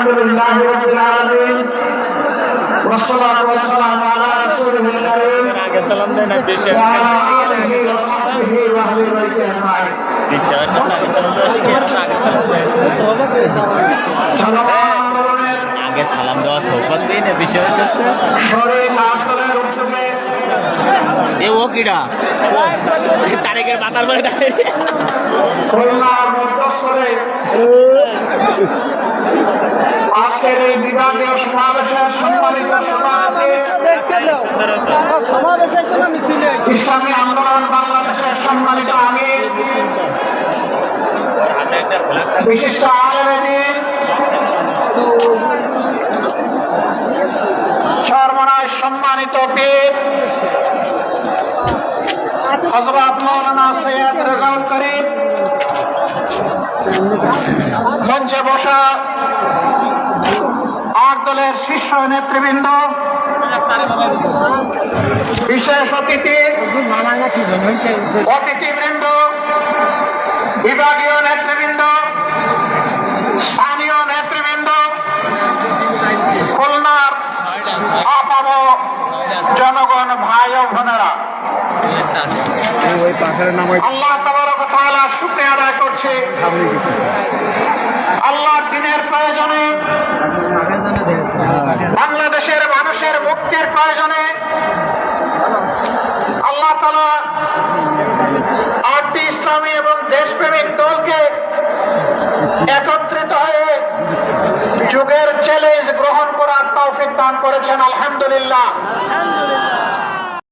الحمد لله رب العالمين والصلاة والسلام على رسوله الكريم আগে সালাম দেয় না দেশের وعلى آله وصحبه وأهل بيته أجمعين দেশের আগে সালাম দেওয়া শিখে আগে সালাম দেয় চলমান আন্দোলনের আগে সালাম দেওয়া সৌভাগ্য দেয় না বিষয়ের কাছে শরীর আন্দোলনের উৎসবে এ ও কিডা তারেকের মাথার পরে দাঁড়িয়ে খুলনার মধ্যস্থলে আজকের এই বিভাগীয় সমাবেশের সম্মানিত সভাপতি ইসলামী আন্দোলন বাংলাদেশের সম্মানিত ফ্ল্যাগ বিশিষ্ট আলমেদিন চরমনায় সম্মানিত পীর হজরত মৌলানা সৈয়দ রেজাউল করিম, মঞ্চে বসা দলের শীর্ষ নেতৃবৃন্দ, বিশেষ অতিথি, অতিথিবৃন্দ, বিভাগীয় নেতৃবৃন্দ, স্থানীয় নেতৃবৃন্দ, খুলনার আপাম জনগণ ভাই ও বোনেরা। আল্লাহ তাবারক তাআলা আদায় করছি। আল্লাহর দিনের প্রয়োজনে বাংলাদেশের মানুষের মুক্তির প্রয়োজনে আল্লাহ তালা আটটি ইসলামী এবং দেশপ্রেমিক দলকে একত্রিত হয়ে যুগের চ্যালেঞ্জ গ্রহণ করার তৌফিক দান করেছেন, আলহামদুলিল্লাহ।